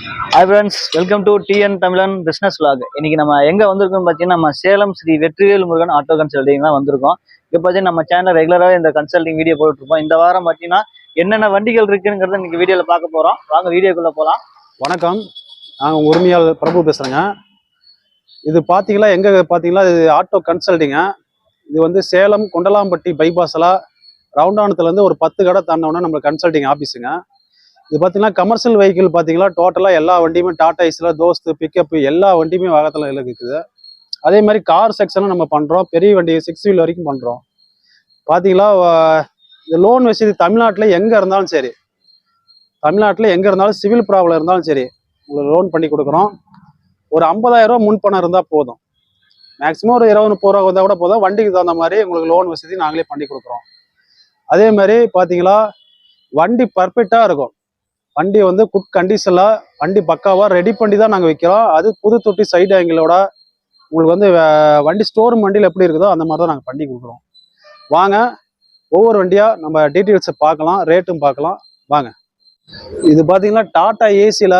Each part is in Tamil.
Hi friends welcome to TN Tamilan business vlog. இன்னைக்கு நம்ம எங்க வந்திருக்கோம் பார்த்தீங்கன்னா நம்ம சேலம் ஸ்ரீ வெற்றிவேல் முருகன் ஆட்டோ கன்சல்டிங் தான் வந்திருக்கோம். இப்போ பார்த்தீங்கன்னா நம்ம சேனல் ரெகுலராக இந்த கன்சல்டிங் வீடியோ போட்டுருப்போம் இந்த வாரம் பார்த்தீங்கன்னா என்னென்ன வண்டிகள் இருக்குங்கிறத இன்னைக்கு வீடியோவில் பார்க்க போறோம். வாங்க வீடியோக்குள்ளே போகலாம் வணக்கம். நாங்கள் உரிமையாளர் பிரபு பேசுகிறேங்க இது பார்த்தீங்களா எங்கே பார்த்தீங்களா இது ஆட்டோ கன்சல்டிங்க இது வந்து சேலம் கொண்டலாம்பட்டி பைபாஸில் ரவுண்டானத்துலேருந்து ஒரு பத்து கடை தாண்டோன்னா நம்ம கன்சல்டிங் ஆஃபீஸுங்க இது பார்த்தீங்கன்னா கமர்ஷியல் வெஹிக்கிள் பார்த்தீங்களா டோட்டலாக எல்லா வண்டியுமே டாடா ஐஸில் தோஸ்து பிக்கப் எல்லா வண்டியுமே வாகத்தில் இருக்குது அதே மாதிரி கார் செக்ஷனும் நம்ம பண்ணுறோம் பெரிய வண்டி சிக்ஸ் வீல் வரைக்கும் பண்ணுறோம் பார்த்தீங்களா இந்த லோன் வசதி தமிழ்நாட்டில் எங்கே இருந்தாலும் சரி. தமிழ்நாட்டில் எங்கே இருந்தாலும் சிவில் ப்ராப்ளம் இருந்தாலும் சரி உங்களுக்கு லோன் பண்ணி கொடுக்குறோம். ஒரு 50000 முன்பணம் முன் பணம் இருந்தால் போதும். மேக்ஸிமம் ஒரு இருபது முப்பது ரூபா வந்தால் கூட போதும். வண்டிக்கு தகுந்த மாதிரி உங்களுக்கு லோன் வசதி நாங்களே பண்ணி கொடுக்குறோம். அதே மாதிரி பார்த்தீங்களா வண்டி பர்ஃபெக்டாக இருக்கும். வண்டி வந்து குட் கண்டிஷனில் வண்டி பக்காவாக ரெடி பண்ணி தான் நாங்கள் விற்கிறோம் அது புது தொட்டி சைடு ஆங்கிளோட உங்களுக்கு வந்து வண்டி ஸ்டோர் வண்டியில் எப்படி இருக்குதோ அந்த மாதிரி தான் நாங்கள் பண்ணி கொடுக்குறோம். வாங்க ஒவ்வொரு வண்டியாக நம்ம டீட்டெயில்ஸை பார்க்கலாம் ரேட்டும் பார்க்கலாம். வாங்க. இது பார்த்தீங்கன்னா டாட்டா ஏசியில்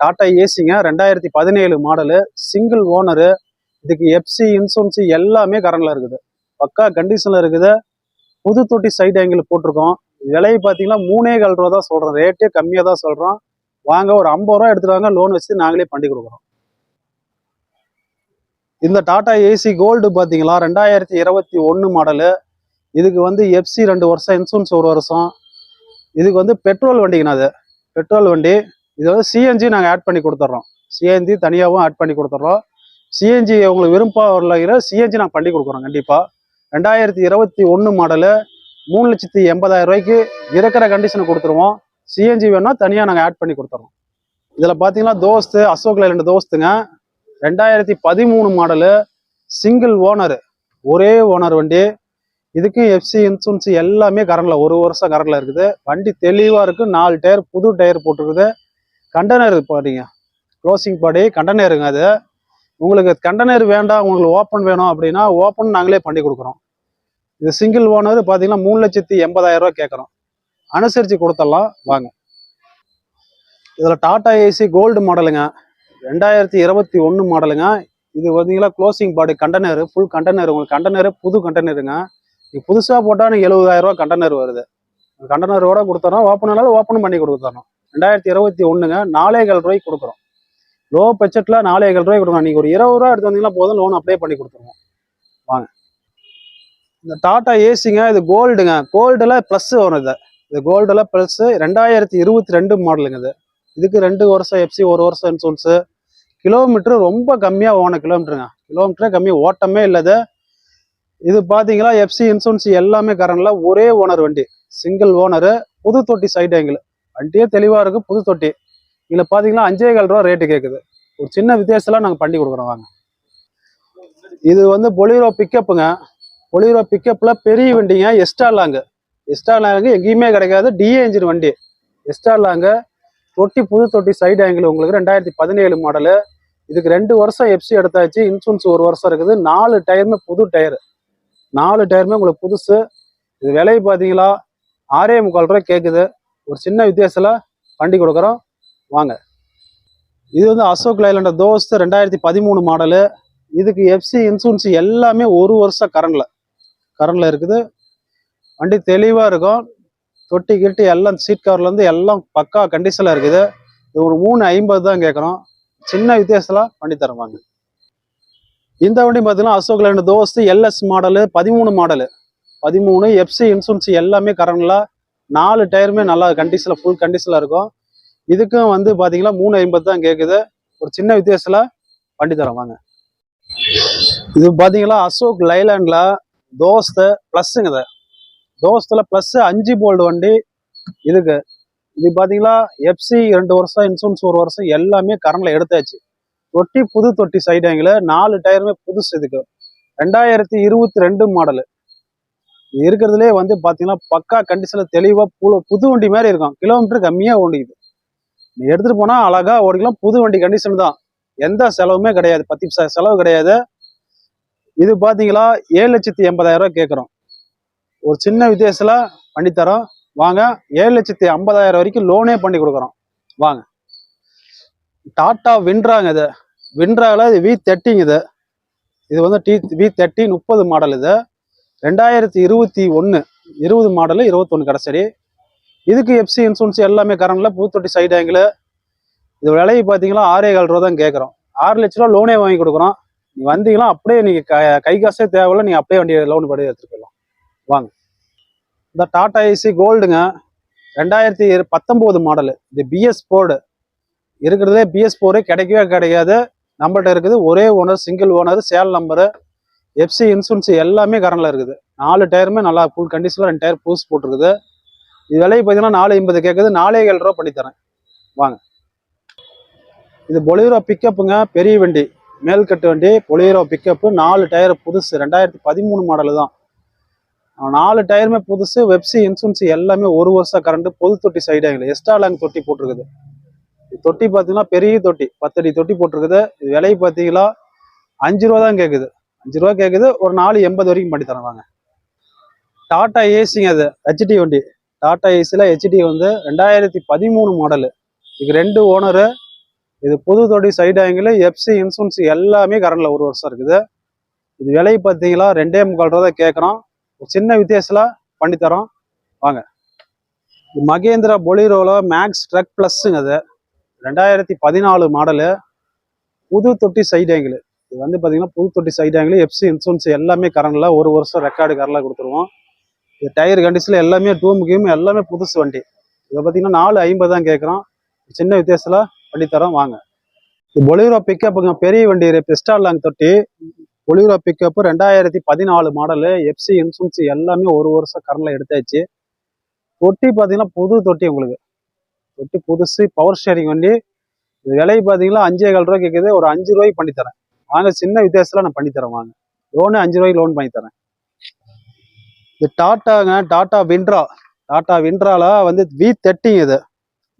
டாட்டா ஏசிங்க ரெண்டாயிரத்தி பதினேழு மாடலு சிங்கிள் ஓனரு இதுக்கு எஃப்சி இன்சூரன்ஸு எல்லாமே கரண்டில் இருக்குது. பக்கா கண்டிஷனில் இருக்குது. புது தொட்டி சைடு ஆங்கிள் போட்டிருக்கோம். விலை பார்த்தீங்கன்னா மூணே கால் ரூபா தான் சொல்கிறோம் ரேட்டே கம்மியாக தான் சொல்கிறோம் வாங்க ஒரு ஐம்பது ரூபா எடுத்துட்டு வாங்க. லோன் வச்சு நாங்களே பண்ணி கொடுக்குறோம். இந்த டாடா ஏசி கோல்டு பார்த்தீங்களா ரெண்டாயிரத்தி இருபத்தி ஒன்று மாடலு இதுக்கு வந்து எஃப்சி ரெண்டு வருஷம் இன்சூரன்ஸ் ஒரு வருஷம். இதுக்கு வந்து பெட்ரோல் வண்டிங்கண்ணா அது. பெட்ரோல் வண்டி. இது வந்து சிஎன்ஜி நாங்கள் ஆட் பண்ணி கொடுத்துட்றோம் சிஎன்ஜி தனியாகவும் ஆட் பண்ணி கொடுத்துட்றோம் சிஎன்ஜி உங்களுக்கு விருப்பம் வரலைங்கிற சிஎன்ஜி நாங்கள் பண்ணி கொடுக்குறோம் கண்டிப்பாக ரெண்டாயிரத்தி இருபத்தி ஒன்று மாடலு மூணு லட்சத்தி எண்பதாயிரம் ரூபாய்க்கு இருக்கிற கண்டிஷனை கொடுத்துருவோம். சிஎன்ஜி வேணா தனியாக நாங்கள் ஆட் பண்ணி கொடுத்துறோம். இதில் பார்த்தீங்கன்னா தோஸ்து அசோக் ரெண்டு தோஸ்துங்க. ரெண்டாயிரத்தி பதிமூணு மாடலு சிங்கிள் ஓனர் ஒரே ஓனர் வண்டி. இதுக்கு எஃப்சி இன்சூரன்ஸ் எல்லாமே கரண்டில் ஒரு வருஷம் கரண்டில் இருக்குது. வண்டி தெளிவாக இருக்குது நாலு டயர் புது டயர் போட்டிருக்குது. கண்டெய்னர் பாருங்க. க்ளோசிங் பாடி கண்டெய்னருங்க அது. உங்களுக்கு கண்டெய்னர் வேண்டாம் உங்களுக்கு ஓப்பன் வேணும் அப்படின்னா ஓப்பன் நாங்களே பண்ணி கொடுக்குறோம். இது சிங்கிள் ஓனர் பார்த்தீங்கன்னா மூணு லட்சத்தி எண்பதாயிரம் ரூபாய் கேட்குறோம் அனுசரித்து கொடுத்துடலாம் வாங்க. இதில் டாடா ஏசி கோல்டு மாடலுங்க ரெண்டாயிரத்தி இருபத்தி ஒன்று மாடலுங்க இது பார்த்தீங்கன்னா closing body container full container உங்களுக்கு கண்டெய்னர் புது கண்டெய்னருங்க இது புதுசாக போட்டால் நீங்கள் எழுபதாயிரம் ரூபா கண்டெய்னர் வருது. கண்டெய்னரோட கொடுத்துறோம் ஓப்பனாலும் ஓப்பன் பண்ணி கொடுத்துறோம் ரெண்டாயிரத்தி இருபத்தி ஒன்றுங்க நாலேகால் ரூபாய்க்கு கொடுக்குறோம். லோ பட்ஜெட்டில் நாலே கால் ரூபாய்க்கு கொடுக்குறோம். நீங்கள் ஒரு இருபது ரூபா எடுத்து வந்தீங்கன்னா போதும். லோன் அப்ளை பண்ணி கொடுத்துருவோம். வாங்க. இந்த டாடா ஏசிங்க இது கோல்டுங்க கோல்டில் ப்ளஸ் வரும் இது. இது கோல்டில் ப்ளஸ் ரெண்டாயிரத்தி இருபத்தி ரெண்டு மாடலுங்க இது. இதுக்கு ரெண்டு வருஷம் எஃப்சி ஒரு வருஷம் இன்சூரன்ஸு கிலோமீட்டர் ரொம்ப கம்மியாக ஓன கிலோமீட்டருங்க கிலோமீட்டரே கம்மி ஓட்டமே இல்லது இது. பார்த்தீங்களா எஃப்சி இன்சூரன்ஸ் எல்லாமே கரண்டில் ஒரே ஓனர் வண்டி. சிங்கிள் ஓனரு புது தொட்டி சைடு ஆங்கிள் வண்டியே தெளிவாக இருக்குது புது தொட்டி இதில் பார்த்தீங்கன்னா அஞ்சே கால் ரூபா ரேட்டு கேட்குது ஒரு சின்ன வித்தியாசம்லாம் நாங்கள் பண்ணி கொடுக்குறோம் வாங்க. இது வந்து பொலிரோ பிக்கப்புங்க பொலிரோ பிக்கப்பில் பெரிய வண்டிங்க எஸ்டா லாங்கு. எஸ்டா லாங்கு எங்கேயுமே கிடைக்காது. டிஏ இன்ஜின் வண்டி. Extra long. தொட்டி புது தொட்டி சைடு ஆங்கிள் உங்களுக்கு ரெண்டாயிரத்தி பதினேழு மாடலு இதுக்கு ரெண்டு வருஷம் எஃப்சி எடுத்தாச்சு. இன்சூரன்ஸ் ஒரு வருஷம் இருக்குது. நாலு டயருமே புது டயர் நாலு டயருமே உங்களுக்கு புதுசு. இது விலை பார்த்தீங்களா? ஆறே முக்கால் ரூபாய் கேட்குது ஒரு சின்ன வித்தியாசத்தில் வண்டி கொடுக்குறோம். வாங்க. இது வந்து அசோக் லைலண்ட் தோஸ்து ரெண்டாயிரத்தி பதிமூணு மாடலு இதுக்கு எஃப்சி இன்சூரன்ஸ் எல்லாமே ஒரு வருஷம் கரண்டில் கரண்டில் இருக்குது. வண்டி தெளிவாக இருக்கும். தொட்டி கிட்டி எல்லாம் சீட் கவர்லேருந்து எல்லாம் பக்கா கண்டிஷனில் இருக்குது. இது ஒரு மூணு ஐம்பது தான் கேட்குறோம். சின்ன வித்தியாசத்தில் பண்ணி தருவாங்க. இந்த வண்டி பார்த்தீங்கன்னா Ashok Leyland Dost LS model பதிமூணு மாடலு. பதிமூணு எஃப்சி இன்சூரன்ஸ் எல்லாமே கரண்டில். நாலு டயருமே நல்லா கண்டிஷனில் ஃபுல் கண்டிஷனில் இருக்கும். இதுக்கும் வந்து பார்த்தீங்கன்னா மூணு ஐம்பது தான் கேட்குது ஒரு சின்ன வித்தியாசத்தில் வண்டி தரோம் வாங்க இது பார்த்தீங்களா அசோக் லைலாண்டில் தோஸ்து ப்ளஸ்ஸுங்க இது. தோஸ்தில் ப்ளஸ் அஞ்சு போல்டு வண்டி இதுக்கு. இது பார்த்தீங்களா எஃப்சி ரெண்டு வருஷம் இன்சூரன்ஸ் ஒரு வருஷம் எல்லாமே கரண்டில் எடுத்தாச்சு. தொட்டி புது தொட்டி சைடு நாலு டயருமே புதுசு இதுக்கு. ரெண்டாயிரத்தி இருபத்தி ரெண்டு மாடலு இது இருக்கிறதுலே வந்து பார்த்தீங்கன்னா பக்கா கண்டிஷனில் தெளிவாக புது புது வண்டி மாதிரி இருக்கும். கிலோமீட்டர் கம்மியாக ஓடிக்குது. நீ எடுத்துகிட்டு போனால் அழகா ஓடிக்கலாம். புது வண்டி கண்டிஷன் தான். எந்த செலவுமே கிடையாது. பத்து செலவு கிடையாது. இது பார்த்தீங்களா ஏழு லட்சத்தி எண்பதாயிரம் கேட்குறோம் ஒரு சின்ன வித்தியாசத்தில் பண்ணித்தரோம். வாங்க ஏழு லட்சத்தி ஐம்பதாயிரம் வரைக்கும் லோனே பண்ணி கொடுக்குறோம். வாங்க. டாட்டா வின்றாங்க இது. வின்றாவில் இது வி தேர்ட்டிங் இது. இது வந்து டி வி தேர்ட்டி முப்பது மாடல் இது. ரெண்டாயிரத்தி இருபத்தி ஒன்று இருபது மாடலு இருபத்தொன்று கடைசரி இதுக்கு எஃப்சி இன்சூரன்ஸ் எல்லாமே கரண்டில் பூத்தொட்டி சைடு ஆங்கிள் இது விலையை பார்த்தீங்கன்னா ஆறே கால் ரூபா தான் கேட்குறோம் ஆறு லட்ச ரூபா லோனே வாங்கி கொடுக்குறோம். நீங்கள் வந்தீங்கன்னா அப்படியே நீங்கள் க கை காசே தேவையில்ல நீங்கள் அப்படியே வண்டி லோன் படி எடுத்துக்கலாம் போயிடலாம். வாங்க. இந்த டாடா ஏசி கோல்டுங்க ரெண்டாயிரத்தி பத்தொம்போது மாடலு இது பிஎஸ் போர்டு இருக்கிறதே பிஎஸ் போர்டு கிடைக்கவே கிடைக்காது. நம்மள்ட்ட இருக்குது ஒரே owner single owner sale number FC insurance எல்லாமே கரண்டில் இருக்குது. நாலு டயருமே நல்லா ஃபுல் கண்டிஷனில் ரெண்டு டயர் பூஸ் போட்டிருக்குது. இது விலையை பார்த்தீங்கன்னா நாலு ஐம்பது கேட்குது நாலே ஏழு ரூபா பண்ணித்தரேன். வாங்க. இது பொலிரோ பிக்கப்புங்க பெரிய வண்டி. மேல்கட்டு வண்டி பொலியரோ பிக்கப்பு நாலு டயர் புதுசு ரெண்டாயிரத்தி பதிமூணு மாடலு தான். நாலு டயருமே புதுசு வெப்சி இன்சூரன்ஸ் எல்லாமே ஒரு வருஷம் கரண்ட் பொது தொட்டி சைடு ஆகல எக்ஸ்ட்ரா லாங் தொட்டி போட்டிருக்குது. தொட்டி பார்த்தீங்கன்னா பெரிய தொட்டி. பத்தடி தொட்டி போட்டிருக்குது. இது விலையை பார்த்தீங்கன்னா அஞ்சு ரூபா தான் கேட்குது அஞ்சு ரூபா கேட்குது ஒரு நாலு எண்பது வரைக்கும் பண்ணி தருவாங்க டாட்டா ஏசிங்க அது ஹெச்டி வண்டி. டாட்டா ஏசியில் ஹெச்டி வந்து ரெண்டாயிரத்தி பதிமூணு மாடலு இதுக்கு ரெண்டு ஓனரு இது புது தொடி சைடு ஆங்கிள் எஃப்சி இன்சூரன்ஸ் எல்லாமே கரண்டில் ஒரு வருஷம் இருக்குது. இது விலை பார்த்தீங்களா? ரெண்டே முக்கால் ரூபா தான் கேட்குறோம். ஒரு சின்ன வித்தியாசத்தில் பண்ணித்தரோம் வாங்க. இது மகேந்திரா பொலிரோவில் மேக்ஸ் ட்ரக் ப்ளஸ்ஸுங்க அது. ரெண்டாயிரத்தி பதினாலு மாடலு புது தொட்டி சைடு ஆங்கிள் இது வந்து பார்த்தீங்கன்னா புது தொட்டி சைடு ஆங்கிள் எஃப்சி இன்சூரன்ஸ் எல்லாமே கரண்டில் ஒரு வருஷம் ரெக்கார்டு கரண்டில் கொடுத்துருவோம். இது டயர் கண்டிஷனில் எல்லாமே டூம் எல்லாமே புதுசு வண்டி. இதை பார்த்தீங்கன்னா நாலு ஐம்பது தான் கேட்குறோம். சின்ன வித்தியாசத்தில் பண்ணித்தரோம் வாங்க. பொலியூரோ பிக்கப்புங்க பெரிய வண்டி பெஸ்டால் லாங் தொட்டி. பொலியூரோ பிக்கப்பு ரெண்டாயிரத்தி பதினாலு மாடலு எஃப்சி இன்சூரன்ஸ் எல்லாமே ஒரு வருஷம் கரண்டில் எடுத்தாச்சு. தொட்டி பார்த்தீங்கன்னா புது தொட்டி உங்களுக்கு. தொட்டி புதுசு பவர் ஷேரிங் வண்டி. இது விலை பார்த்தீங்கன்னா அஞ்சே கால் ரூபா கேட்குது ஒரு அஞ்சு ரூபாய்க்கு பண்ணித்தரேன். வாங்க சின்ன வித்தியாசத்தில் நான் பண்ணித்தரேன் வாங்க. லோனு அஞ்சு ரூபாய்க்கு லோன் பண்ணித்தரேன். இது டாட்டாங்க டாட்டா விண்ட்ரா டாட்டா விண்ட்ரால வந்து வி தேர்ட்டிங் இது.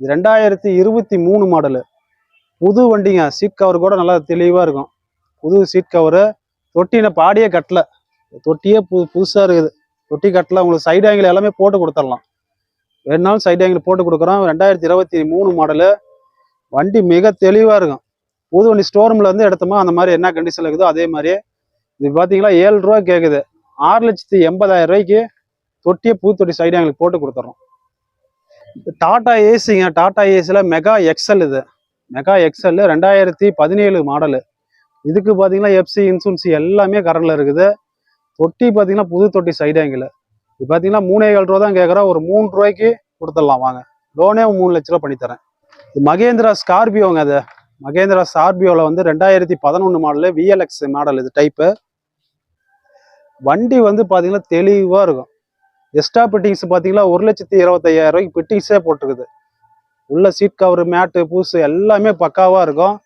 இது ரெண்டாயிரத்தி இருபத்தி மூணு மாடலு புது வண்டிங்க. சீட் கவர் கூட நல்லா தெளிவாக இருக்கும். புது சீட் கவரு தொட்டின பாடியே கட்டல. தொட்டியே புது புதுசாக இருக்குது. தொட்டி கட்டல. உங்களுக்கு சைடு ஆங்கிள் எல்லாமே போட்டு கொடுத்துடலாம். வேணாலும் சைடு ஆங்கிள் போட்டு கொடுக்குறோம். ரெண்டாயிரத்தி இருபத்தி மூணு மாடலு வண்டி மிக தெளிவாக இருக்கும். புது வண்டி ஸ்டோரூமில் இருந்து எடுத்தோமா அந்த மாதிரி என்ன கண்டிஷனில் இருக்குதோ அதே மாதிரி இது பார்த்தீங்களா ஏழு ரூபா கேட்குது ஆறு லட்சத்தி எண்பதாயிரம் ரூபாய்க்கு தொட்டியை புது தொட்டி சைடு ஆங்கிள் போட்டு கொடுத்துட்றோம். டாடா ஏசிங்க. டாடா ஏசியில் மெகா எக்ஸல் இது. மெகா எக்ஸல் ரெண்டாயிரத்தி பதினேழு மாடலு. இதுக்கு பார்த்தீங்கன்னா எஃப்சி இன்சூரன்ஸ் எல்லாமே கரண்டில் இருக்குது. தொட்டி பார்த்தீங்கன்னா புது தொட்டி சைடு ஆங்கிள் இது பார்த்தீங்கன்னா மூணே ஏழு ரூபா தான் கேட்குறோம் ஒரு மூணு ரூபாய்க்கு கொடுத்துடலாம். வாங்க. லோனே மூணு லட்ச ரூபா பண்ணித்தரேன் இது மகேந்திரா ஸ்கார்பியோங்க அது. மகேந்திரா ஸ்கார்பியோவில் வந்து ரெண்டாயிரத்தி பதினொன்று மாடலு விஎல்எக்ஸ் மாடல் இது டைப்பு வண்டி வந்து பார்த்தீங்கன்னா தெளிவாக இருக்கும். எக்ஸ்ட்ரா பிட்டிங்ஸ் பார்த்தீங்கன்னா ஒரு லட்சத்தி இருபத்தையாயிரம் ரூபாய்க்கு பிட்டிங்ஸே போட்டிருக்குது. உள்ள சீட் கவர் மேட்டு பூசு எல்லாமே பக்காவாக இருக்கும்.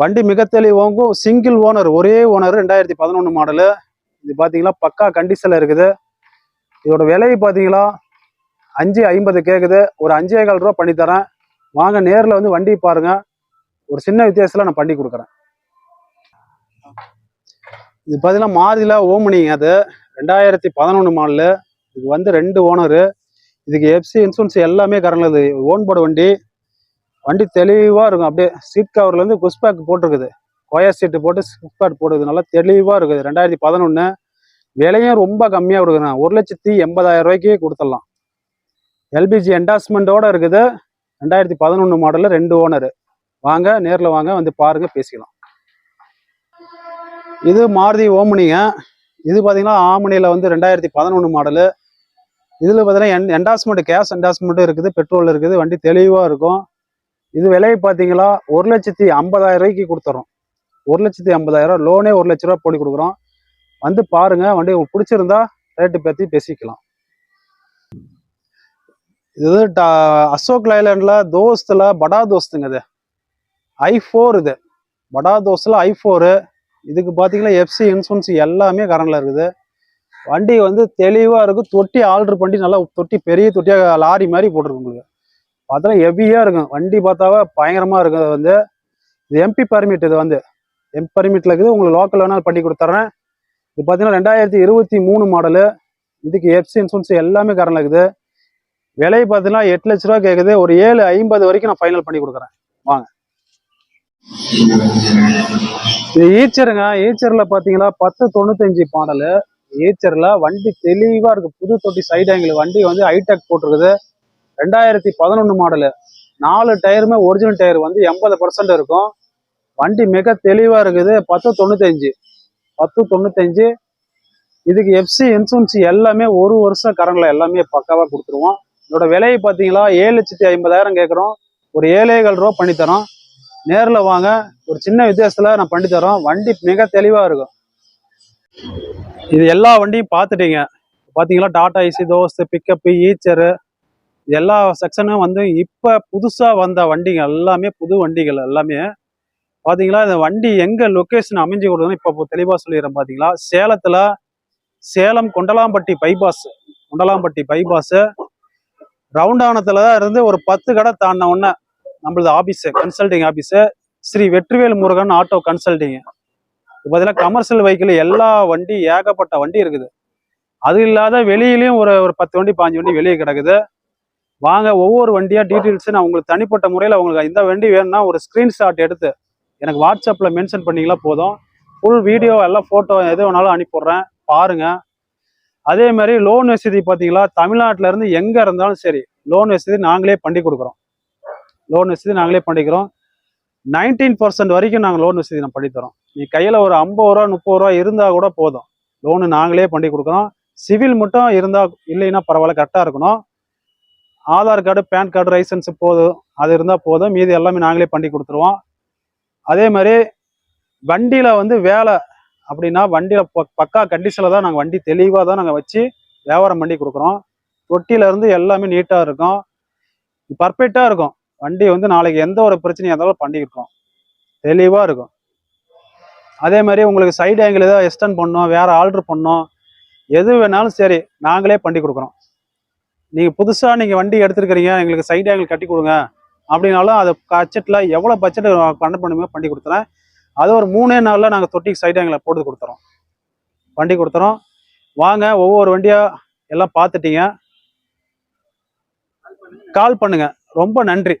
வண்டி மிக தெளிவாகும் சிங்கிள் ஓனர் ஒரே ஓனர் ரெண்டாயிரத்தி பதினொன்று மாடலு இது பார்த்தீங்கன்னா பக்கா கண்டிஷனில் இருக்குது. இதோட விலை பார்த்தீங்களா அஞ்சு ஐம்பது கேட்குது ஒரு அஞ்சே கால் ரூபா பண்ணித்தரேன் வாங்க நேரில் வந்து வண்டி பாருங்கள் ஒரு சின்ன வித்தியாசத்தில் நான் பண்ணி கொடுக்குறேன். இது பார்த்தீங்கன்னா மாருதியில் ஓமனிங்க அது. ரெண்டாயிரத்தி பதினொன்று மாடலு. இது வந்து ரெண்டு ஓனரு. இதுக்கு எஃப்சி இன்சூரன்ஸ் எல்லாமே கரண்டில் ஓன் போர்டு வண்டி. வண்டி தெளிவாக இருக்கும். அப்படியே சீட் கவர்லேருந்து புஷ் பேக் போட்டிருக்குது. கோயா சீட்டு போட்டு புஷ் பேக் போட்டுருக்குது நல்லா தெளிவாக இருக்குது. ரெண்டாயிரத்தி பதினொன்று விலையும் ரொம்ப கம்மியாக கொடுக்குறேன் ஒரு லட்சத்தி எண்பதாயிரம் ரூபாய்க்கு கொடுத்துடலாம். எல்பிஜி என்டாஸ்மெண்ட்டோடு இருக்குது. ரெண்டாயிரத்தி பதினொன்று மாடலில் ரெண்டு ஓனரு. வாங்க நேரில் வாங்க வந்து பாருங்க பேசிக்கலாம். இது மாருதி ஓமனிங்க. இது பார்த்தீங்கன்னா ஆமனியில் வந்து ரெண்டாயிரத்தி பதினொன்று மாடலு இதில் பார்த்தீங்கன்னா என் என்டாஸ்மெண்ட் கேஷ் என்டாஸ்மெண்ட்டும் இருக்குது பெட்ரோல் இருக்குது வண்டி தெளிவாக இருக்கும். இது விலையை பார்த்தீங்களா ஒரு லட்சத்தி ஐம்பதாயிரம் ரூபாய்க்கு கொடுத்துறோம். ஒரு லட்சத்தி ஐம்பதாயிரம் லோனே ஒரு லட்ச ரூபா போட்டு கொடுக்குறோம். வந்து பாருங்க வண்டி உங்களுக்கு பிடிச்சிருந்தா ரேட்டு பற்றி பேசிக்கலாம். இது டா- அசோக் லைலாண்டில் தோஸ்தில் படா தோஸ்துங்க இது. ஐ ஃபோர் இது. படா தோஸ்தில் ஐ ஃபோரு இதுக்கு பார்த்தீங்கன்னா எஃப்சி இன்சூரன்ஸ் எல்லாமே கரண்டில் இருக்குது. வண்டி வந்து தெளிவாக இருக்கும். தொட்டி ஆல்ட்ரு பண்ணி நல்லா தொட்டி பெரிய தொட்டியாக லாரி மாதிரி போட்டிருக்கு உங்களுக்கு. பார்த்தா ஹெவியாக இருக்கும். வண்டி பார்த்தாவே பயங்கரமாக இருக்கும். அது வந்து இது எம்பி பர்மிட் இது வந்து. எம்பி பர்மிட்டில் இருக்குது. உங்களுக்கு லோக்கல் வேணாலும் பண்ணி கொடுத்துட்றேன் இது பார்த்தீங்கன்னா ரெண்டாயிரத்தி இருபத்தி மூணு மாடலு இதுக்கு எஃப்சி இன்சூரன்ஸ் எல்லாமே கரண்டில் இருக்குது. விலையை பார்த்தீங்கன்னா எட்டு லட்ச ரூபா கேட்குது ஒரு ஏழு ஐம்பது வரைக்கும் நான் ஃபைனல் பண்ணி கொடுக்குறேன். வாங்க. ஈச்சருங்க ஈச்சர்ல பாத்தீங்களா பத்து தொண்ணூத்தஞ்சு மாடலு ஈச்சர்ல வண்டி தெளிவா இருக்கு. புது தொட்டி சைடு ஆங்கிள் வண்டி வந்து ஹைடெக் போட்டிருக்குது. ரெண்டாயிரத்தி பதினொன்று மாடலு நாலு டயருமே ஒரிஜினல் டயர் வந்து எண்பது பர்சன்ட் இருக்கும். வண்டி மிக தெளிவா இருக்குது. பத்து தொண்ணூத்தஞ்சு. பத்து தொண்ணூத்தஞ்சு. இதுக்கு எஃப்சி இன்சூரன்ஸ் எல்லாமே ஒரு வருஷம் கரண்ட்ல எல்லாமே பக்காவா கொடுத்துருவோம். இதோட விலையை பார்த்தீங்களா ஏழு லட்சத்தி ஐம்பதாயிரம் கேட்குறோம் ஒரு ஏழேகால் ரூபா பண்ணித்தரோம். நேரில் வாங்க. ஒரு சின்ன வித்தியாசத்தில் நான் பண்ணி தரோம் வண்டி மிக தெளிவாக இருக்கும். இது எல்லா வண்டியும் பார்த்துட்டீங்க. பார்த்தீங்களா Tata IC Dost pickup Eicher எல்லா செக்ஷனும் வந்து இப்போ புதுசாக வந்த வண்டிங்க எல்லாமே புது வண்டிகள் எல்லாமே. பார்த்தீங்களா இந்த வண்டி எங்கே லொக்கேஷன் அமைஞ்சு கொடுக்குதுன்னு இப்போ தெளிவாக சொல்லிடுறேன். பார்த்தீங்களா சேலத்தில் சேலம் கொண்டலாம்பட்டி பைபாஸ் கொண்டலாம்பட்டி பைபாஸு ரவுண்டானத்தில் இருந்து ஒரு பத்து கடை தாண்டின உடனே நம்மளது office consulting office Sri Vetrivel Murugan auto consulting பார்த்தீங்கன்னா கமர்ஷியல் வெஹிக்கிள் எல்லா வண்டி ஏகப்பட்ட வண்டி இருக்குது. அது இல்லாத வெளியிலையும் ஒரு ஒரு பத்து வண்டி பாஞ்சு வண்டி வெளியே கிடக்குது. வாங்க ஒவ்வொரு வண்டியாக டீட்டெயில்ஸ் நான் உங்களுக்கு தனிப்பட்ட முறையில் உங்களுக்கு இந்த வண்டி வேணும்னா ஒரு ஸ்க்ரீன்ஷாட் எடுத்து எனக்கு வாட்ஸ்அப்பில் மென்ஷன் பண்ணிங்களா போதும். ஃபுல் வீடியோ எல்லாம் ஃபோட்டோ எது வேணாலும் அனுப்பிடுறேன் பாருங்கள் அதே மாதிரி லோன் வசதி பார்த்தீங்களா? தமிழ்நாட்டிலேருந்து எங்கே இருந்தாலும் சரி லோன் வசதி நாங்களே பண்ணி கொடுக்குறோம். லோன் வசதி நாங்களே பண்ணிக்கிறோம். நைன்டீன் பர்சன்ட் வரைக்கும் நாங்கள் லோன் வசதி நான் பண்ணித்தரோம். நீ கையில் ஒரு ஐம்பது ரூபா முப்பது ரூபா இருந்தால் கூட போதும். லோனு நாங்களே பண்ணி கொடுக்குறோம். சிவில் மட்டும் இருந்தால் இல்லைன்னா பரவாயில்ல கரெக்டாக இருக்கணும். Aadhaar card PAN card licence போதும். அது இருந்தால் போதும். மீதி எல்லாமே நாங்களே பண்ணி கொடுத்துருவோம். அதே மாதிரி வண்டியில் வந்து வேலை அப்படின்னா வண்டியில் பக்கா கண்டிஷனில் தான் நாங்கள் வண்டி தெளிவாக தான் நாங்கள் வச்சு வியாபாரம் பண்ணி கொடுக்குறோம். தொட்டியிலேருந்து எல்லாமே நீட்டாக இருக்கும். பர்ஃபெக்டாக இருக்கும். வண்டி வந்து நாளைக்கு எந்த ஒரு பிரச்சனையாக இருந்தாலும் பண்ணிக்கிட்டோம் தெளிவாக இருக்கும். அதே மாதிரி உங்களுக்கு சைடு ஆங்கிள் ஏதாவது எக்ஸ்டன் பண்ணோம் வேறு ஆர்டர் பண்ணோம் எது வேணாலும் சரி நாங்களே பண்ணி கொடுக்குறோம். நீங்கள் புதுசாக நீங்கள் வண்டி எடுத்துருக்கிறீங்க எங்களுக்கு சைடு ஆங்கிள் கட்டி கொடுங்க அப்படின்னாலும் அது பட்ஜெட்டில் எவ்வளோ பட்ஜெட் பண்ண பண்ணுமோ பண்ணி கொடுத்துறேன். அது ஒரு மூணே நாளில் நாங்கள் தொட்டிக்கு சைடு ஆங்கிளை போட்டு கொடுத்துறோம். வண்டி கொடுத்துறோம். வாங்க ஒவ்வொரு வண்டியாக எல்லாம் பார்த்துட்டீங்க. கால் பண்ணுங்கள் ரொம்ப நன்றி.